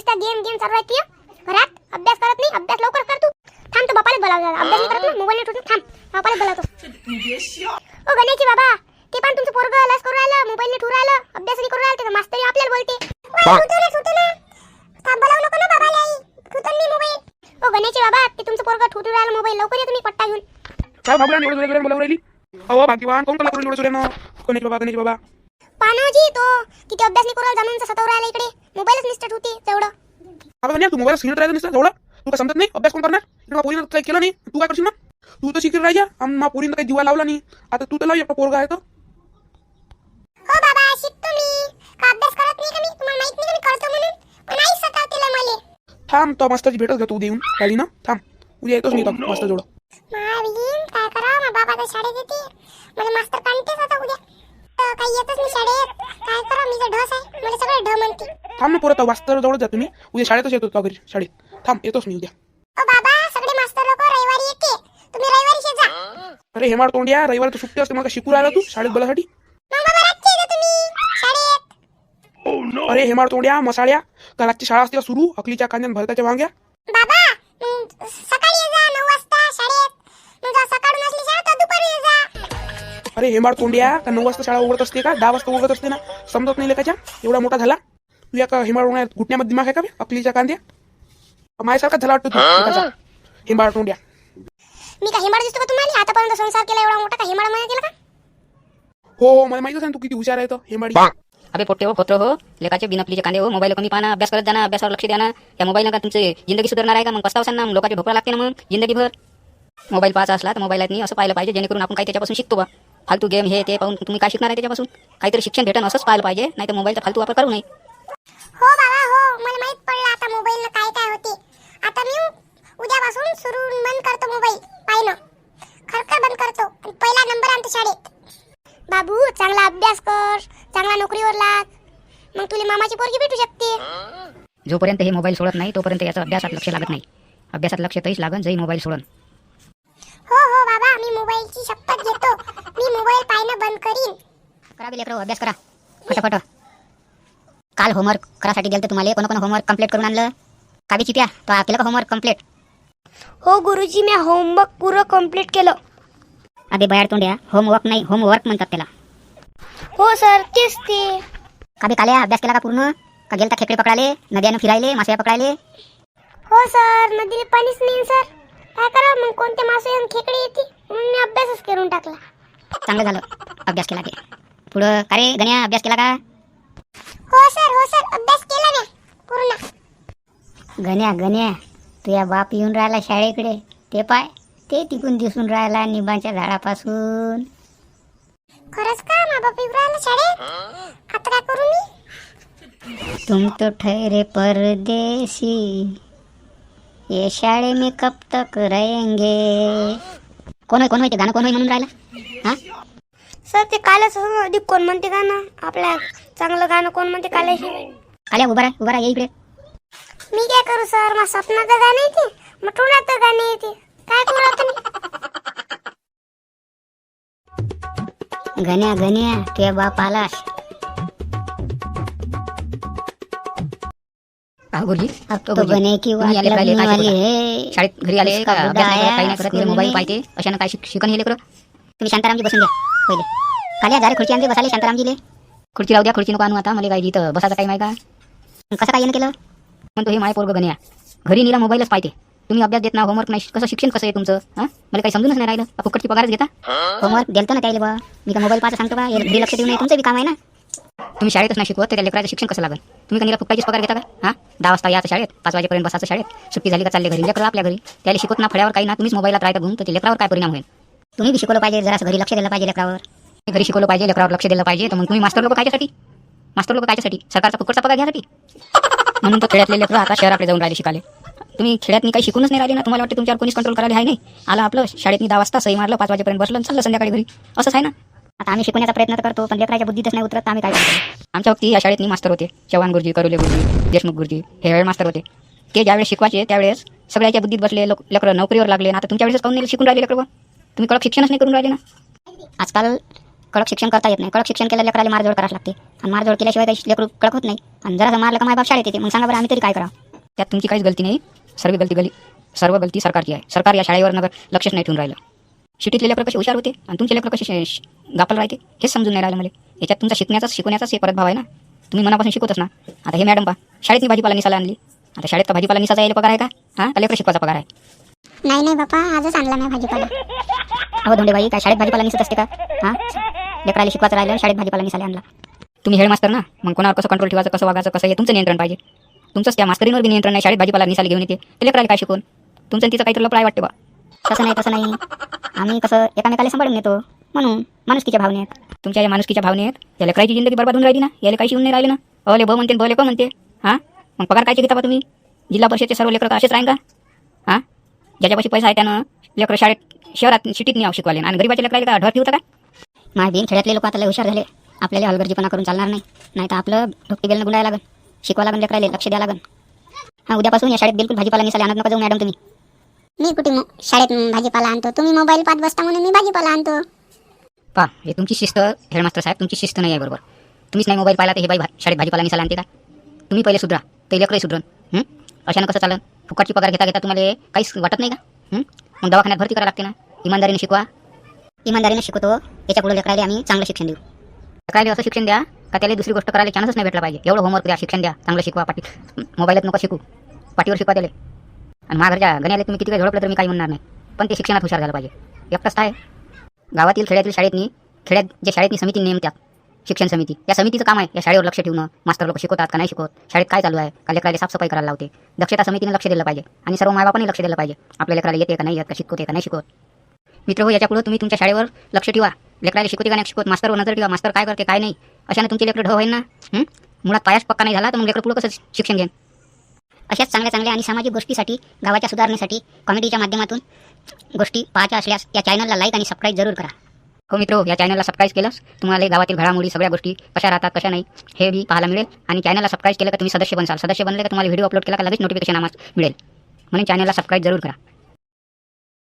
चालू आहे? घरात अभ्यास करत नाही अभ्यास लवकर कर तू. थांब तू बापाला बोलाव जरा. अभ्यास नाही करत ना मोबाईल ठेवून थांब. बापाला बोलावतो. ओ गणेशची बाबा ते पण तुमचं पोरग लस करू राहिलं मोबाईल ठेवू राहिलं अभ्यास नाही करू राहिलं ते मास्तरी आपल्याला बोलते. ओ गणेशची बाबा ते तुमचं पोरग ठेवू राहिलं मोबाईल लवकर या तुम्ही पट्टा घेऊन. काय बाबूला एवढं जोऱ्या जोऱ्यानं बोलावून राहिली? अहो भाग्यवान कोण करून एवढं जोऱ्यानं गणेश बाबा गणेश बाबा? पानाजी तो किती अभ्यास नाही करू राहिला जाणून सतव राहिला इकडे मोबाईलच निस्टट होते तेवढं अगं गण्या तू मोबाईल स्क्रीन राहायचं नसतं एवढं तू समजत नाही? अभ्यास कोण करणार? इकडे मग पोरीनं काही केलं नाही. तू काय करशील ना तू तर शिकत राहायच्या आणि मग पोरीनं काही दिवा लावला नाही. आता तू तर लाव एकटा पोरगा आहे तर हो बाबा शिकतो मी. का अभ्यास करत नाही का मी? तुम्हाला माहीत नाही का मी करतो म्हणून? पण आई सतावते मला. थांब तो मास्तरची भेटच घेतो उद्या येऊन. काली ना? थांब. उद्या येतोच नाही तो मास्तर जोडं. महावीन काय करा मग बाबा तर शाळेत येते मला मास्तर काढतेच आता उद्या. तर काही येतच नाही शाळेत. काय करा मी तर ढस आहे. मला सगळे ढ म्हणते. थांब ना पोरं तो मास्तर जवळच जातो मी उद्या शाळेतच येतो तो घरी शाळेत. थांब येतोच मी उद्या. ओ बाबा सगळे मास्तर लोक रविवारी येते. तुम्ही रविवारी शे जा. अरे हेमाड तोंडिया रविवारी तू सुट्टी असते मला शिकू राहिला तू शाळेत बोलासाठी? मग बाबा रातचे येते तुम्ही. शाळेत. अरे हेमाड तोंड्या मसाळ्या का रातची शाळा असते का सुरू? अकलीच्या कांद्यान भरताच्या वांग्या. बाबा मग अरे हेमाड तोंडिया का? नऊ वाजता शाळा उघडत असते का? दहा वाजता उघडत असते ना? समजत नाही लेखाच्या एवढा मोठा झाला? तुझ्या का हेमाड उन्हाळ्यात घुटण्यामध्ये दिमाग आहे का? अकलीच्या कांद्या? माझ्यासारखाच झाला वाटतं तू. हेमाड तोंड्या मी का हिमाळ दिसतो का तुम्हाला? आतापर्यंत संसार केला एवढा मोठा का हिमाळमध्ये केला का? हो हो मला आहे ना तू किती हुशार आहे तर हेमाडी अबे पोट्टे हो खोत्र हो. लेकाचे बिनपलीचे कांदे हो. मोबाईल कमी पाना अभ्यास करत जाणं अभ्यासावर लक्ष द्या ना त्या मोबाईल का तुमचे जिंदगी सुधारणार आहे का? मग पस्तावसान ना मग लोकांचे ढोकळा लागते ना मग जिंदगीभर. मोबाईल पाहायचा असला तर मोबाईलात नाही असं पाहिलं पाहिजे जेणेकरून आपण काही त्याच्यापासून शिकतो बा. फालतू गेम हे ते पाहून तुम्ही काय शिकणार आहे त्याच्यापासून? काहीतरी शिक्षण भेटणं असंच पाहिलं पाहिजे नाही तर मोबाईलचा फालतू वापर करू नये. हो बाबा हो. मला माहीत पडलं आता मोबाईल काय काय होते. आता मी उद्यापासून सुरू बंद करतो मोबाईल पाहिलं. खरखर बंद करतो. पहिला नंबर आणतो शाळेत. बाबू चांगला अभ्यास कर. चांगला नोकरीवर लाग. मग तुला मामाची पोरगी भेटू शकते. जोपर्यंत हे मोबाईल सोडत नाही तोपर्यंत याचं अभ्यासात लक्ष लागत नाही. अभ्यासात लक्ष तरीच लागन जरी मोबाईल सोडन. हो हो बाबा मी मोबाईलची करीन. करा बी लेकरं अभ्यास करा. फटाफट. काल होमवर्क करासाठी गेलं तुम्हाला. कोण कोण होमवर्क कंप्लीट करून आणलं? काबी चिप्या तो केलं का होमवर्क कंप्लीट हो गुरुजी मी होमवर्क पुरं कंप्लीट केलं. अबे बाहेर तोंड्या. होमवर्क नाही होमवर्क म्हणतात त्याला. हो सर तेच ते. काबी काल्या अभ्यास केला का पूर्ण? का गेलता खेकडे पकडाले नद्यानं फिरायले मासे पकडायले? हो सर नदीला पाणीच नाही सर. काय करा मग? कोणते मासे आणि खेकडे येते म्हणून मी अभ्यासच करून टाकला. चांगलं झालं. अभ्यास केला की. पुढं का रे गण्या अभ्यास केला का? हो सर हो सर. अभ्यास केला ना. पूर्ण. गण्या गण्या तुझ्या बाप येऊन राहिला शाळेकडे. ते पाय ते तिकून दिसून राहिला निंबाच्या झाडापासून. खरंच का? मा बाप येऊ राहिला शाळेत? आता काय करू मी? तुम तो ठहरे परदेसी ये शाळे में कब तक रहेंगे? कोण होय कोण होय ते गाणं कोण होय म्हणून राहिला? हा? सर ते कालच अधिक कोण म्हणते गाणं? आपल्या चांगलं गाणं कोण म्हणते काल्याशिवाय काल्या उभा राहा उभा राहा ये इकडे. मी काय करू सर? मग स्वप्नाचं गाणं येते मग टोळ्याचं गाणं येते काय करू आता मी? गण्या गण्या तुझ्या बाप आलास गुरुजी अब तो बने की वाली? है। शाळेत घरी आले का अभ्यास नाही करत, काही नाही करत मोबाईल. पाहिजे अशानं काय शिक- शिकन हे तुम्ही शांतारामजी बसून घ्या पहिले. काल्या जा रे खुर्ची आणली बसाले शांतारामजीले. खुर्ची राहू द्या खुर्ची नको आणू आता मला काय इथं बसायचं टाईम आहे का? कसं काय येणं केलं? म्हणतो हे माय पोरग गण्या घरी निला मोबाईलच पाहिजे तुम्ही अभ्यास देत ना होमवर्क नाही कसं शिक्षण कसं आहे तुमचं? हां? मला काही समजूनच नाही राहिलं. का फुकटची पगारच घेता? होमवर्क देलतो ना त्याला बा मी का मोबाईल पाहता सांगतो का घरी लक्ष देऊ नये तुमचं बी काम आहे ना. तुम्ही शाळेतच नाही शिकवत तर त्या लेकराचं शिक्षण कसं लागेल तुम्ही का निरा फुकटाचीच पगार घेता का? हां? दहा वाजता याचं शाळेत पाच वाजेपर्यंत बसायचं शाळेत. सुट्टी झाली का चालले घरी? लेकरं आपल्या घरी. त्याला शिकवत ना फळ्यावर काही ना तुम्हीच मोबाईलला राहता घेऊन तर ते लेकरावर काय परिणाम होईल? तुम्ही बी शिकवलं पाहिजे जरा घरी लक्ष दिलं पाहिजे लेकरावर. घरी शिकवलं पाहिजे लेकरावर लक्ष दिलं पाहिजे तर मग तुम्ही मास्टर लोक कायच्यासाठी? मास्टर लोक कायच्यासाठी? सरकारचा फुकटचा पगार घ्यासाठी? म्हणून तर खेड्यातले लेकरं आता शहराकडे जाऊन राहिले शिकाले तुम्ही खेड्यातनी काही शिकूनच नाही राहिले ना तुम्हाला वाटते तुमच्यावर कोणीच कंट्रोल करायला आहे नाही? आलं आपलं शाळेतनी दहा वाजता सही मारलं पाच वाजेपर्यंत बसलं चाललं संध्याकाळी घरी. असंच आहे ना? आता आम्ही शिकवण्याचा प्रयत्न तर करतो पण लेकराच्या बुद्धीतच नाही उतरत तर आम्ही काय करतो. आमच्या वक्ती या शाळेतनी मास्तर होते चव्हाण गुरुजी करुले गुरुजी देशमुख गुरुजी हे वेळ मास्तर होते. ते ज्यावेळेस शिकवायचे त्यावेळेस सगळ्याच्या बुद्धीत बसले लोक लेकरं नोकरीवर लागले आता तुमच्या वेळेस काऊन नाही शिकून राहिले लेकरं? तुम्ही कडक शिक्षणच नाही करून राहिले ना. आजकाल कडक शिक्षण करता येत नाही. कडक शिक्षण केलं लेकराला मारजोड करावं लागते. आणि मारजोड केल्याशिवाय काही लेकरू कडक होत नाही. आणि जरा मारलं का माय बाप शाळेत येते. मग सांगा बरं आम्ही तरी काय करावं? त्यात तुमची काहीच गलती नाही. सर्व गलती गली सर्व गलती सरकारची आहे. सरकार या शाळेवर नगर लक्षच नाही ठेवून राहिलं. शिटीतले लेकरं कसे हुशार होते आणि तुमचे लेकरं कसे गापल राहते हेच समजून नाही राहिलं मला. याच्यात तुमचा शिकण्याचाच शिकवण्याचाच एक परत भाव आहे ना? तुम्ही मनापासून शिकवतच ना. आता हे मॅडम पा शाळेत भाजीपाला निसाला आणली. आता शाळेत भाजीपाला निसाचा यायला पगार आहे का? हां? लेकरं शिकवायचा पगार आहे. नाही नाही बापा आजच आणला मी भाजीपाला. अहो धोंडेबाई काय शाळेत भाजीपाला निसत असते का? हां? लेकराला शिकवायचं राहिलं शाळेत भाजीपाला निसाला आणला. तुम्ही हेडमास्तर ना? मग कोणावर कसं कंट्रोल ठेवायचं कसं वागायचं कसं हे तुमचं नियंत्रण पाहिजे. तुमचंच त्या मास्तरींवर बी नियंत्रण नाही. शाळेत भाजीपाला निसाला घेऊन येते. ते लेकराला काय शिकवून? तुमचं तिचं काहीतरी लपडाय वाटते बा. तसं नाही तसं नाही. आम्ही कसं एकामेकाला सांभाळून येतो म्हणून माणुसकीच्या भावनेत. तुमच्या या माणुसकीच्या भावनेत या लेकराची जिंदगी बरबाद होऊन राहिली ना? याला काही शिवून नाही राहिले ना? अले ब म्हणते बले क म्हणते. हां? मग पगार कायचे घेता बा तुम्ही? जिल्हा परिषदचे सर्व लेकरं असेच राहीन का? हां? ज्याच्यापाशी पैसा आहे त्यानं लेकरं शाळेत शहरात सिटीत नाही शिकवाले आणि गरीबाच्या लेकराला का? ढर ठेवतं का? माय बिन खेड्यातले लोक आता लय हुशार झाले. आपल्याला हलगर्जीपणा करून चालणार नाही. नाही तर आपलं ढोकटी बेलनं गुंडायला लागन. शिकवा लागन लेकराले लक्ष द्यावं लागन. हां उद्यापासून या शाळेत बिलकुल भाजीपाला निसाले आणत नका जाऊ मॅडम तुम्ही. मी कुठे शाळेत भाजीपाला आणतो? तुम्ही मोबाईल पाहत बसता म्हणून मी भाजीपाला आणतो. पा हे तुमची शिस्त हेडमास्टर साहेब तुमची शिस्त नाही आहे बरोबर. तुम्हीच नाही मोबाईल पाहिला तर हे बाई भा- शाळेत भाजीपाला निसाला आणते का? तुम्ही पहिले सुधरा ते लेकरही सुधरून अशानं कसं चालन फुकटची पगार घेता घेता तुम्हाला काहीच वाटत नाही का? मग दवाखान्यात भरती करावं लागते ना? इमानदारीने शिकवा. इमानदारीने शिकवतो याच्यापुढे लेकरायला आम्ही चांगलं शिक्षण देऊ. लेकरायला असं शिक्षण द्या का त्याला दुसरी गोष्ट करायला चान्सच नाही भेटला पाहिजे. एवढं होमवर्क द्या शिक्षण द्या चांगलं शिकवा पाठी मोबाईलात नको शिकू. पाठीवर शिकवा त्याला. आणि माझ्या गण्याला तुम्ही किती काही झोडपलं तर मी काही म्हणणार नाही. पण ते शिक्षणात हुशार झालं पाहिजे. एकटाच आहे गावातील खेड्यातील शाळेतनी खेड्यात जे शाळेतनी समिती नेमत्यात शिक्षण समिती या समितीचं काम आहे या शाळेवर लक्ष ठेवणं. मास्तर लोक शिकवतात का नाही शिकवत? शाळेत काय चालू आहे? का लेकराला साफसफाई करायला लावते. दक्षता समितीने लक्ष दिलं पाहिजे. आणि सर्व मायबापाने लक्ष दिलं पाहिजे. आपल्या लेकराला येते का नाही येत का शिकवते का नाही शिकवत? मित्र हो याच्यापुढे तुम्ही तुमच्या शाळेवर लक्ष ठेवा. लेकराला शिकवते का नाही शिकवत? मास्तरवर नजर ठेवा. मास्तर काय करते काय नाही? अशाने तुमचे लेकर ढ होईल ना? मुळात पायाच पक्का नाही झाला तर मग लेकर पुढं कसं शिक्षण घेईन अशाच चांगल्या चांगल्या आणि सामाजिक गोष्टीसाठी गावाच्या सुधारणेसाठी कॉमेडीच्या माध्यमातून गोष्टी पाहायच्या असल्यास या चॅनलला लाईक आणि सबस्क्राईब जरूर करा. हो मित्र या चॅनलला सबस्क्राईब केलंस तुम्हाला गावातील घडामोडी सगळ्या गोष्टी कशा राहतात कशा नाही हे बी पाहायला मिळेल. आणि चॅनलला सबस्क्राईब केलं का तुम्ही सदस्य बनसाल. सदस्य बनले का तुम्हाला व्हिडिओ अपलोड केला का लगेच नोटिफिकेशन आम्हाला मिळेल. म्हणून चॅनलला सबस्क्राईब जरूर करा.